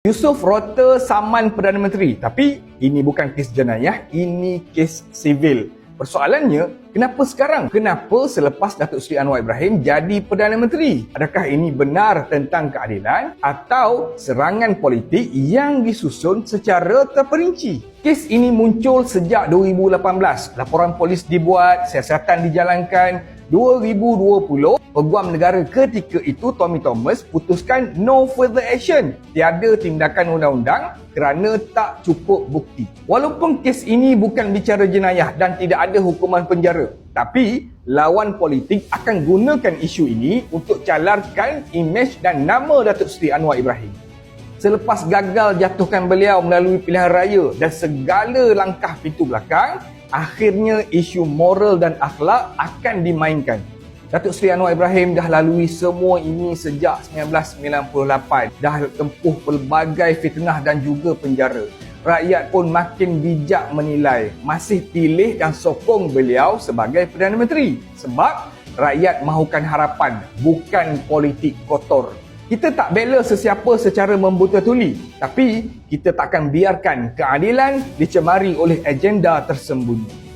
Yusof rota saman Perdana Menteri. Tapi ini bukan kes jenayah, ini kes sivil. Persoalannya, kenapa sekarang? Kenapa selepas Datuk Seri Anwar Ibrahim jadi Perdana Menteri? Adakah ini benar tentang keadilan atau serangan politik yang disusun secara terperinci? Kes ini muncul sejak 2018. Laporan polis dibuat, siasatan dijalankan. 2020, Peguam Negara ketika itu Tommy Thomas putuskan no further action. Tiada tindakan undang-undang kerana tak cukup bukti. Walaupun kes ini bukan bicara jenayah dan tidak ada hukuman penjara, tapi lawan politik akan gunakan isu ini untuk calarkan imej dan nama Datuk Seri Anwar Ibrahim. Selepas gagal jatuhkan beliau melalui pilihan raya dan segala langkah pintu belakang, akhirnya isu moral dan akhlak akan dimainkan. Datuk Seri Anwar Ibrahim dah lalui semua ini sejak 1998. Dah tempuh pelbagai fitnah dan juga penjara. Rakyat pun makin bijak menilai masih pilih dan sokong beliau sebagai Perdana Menteri. Sebab rakyat mahukan harapan, bukan politik kotor. Kita tak bela sesiapa secara membuta tuli. Tapi kita takkan biarkan keadilan dicemari oleh agenda tersembunyi.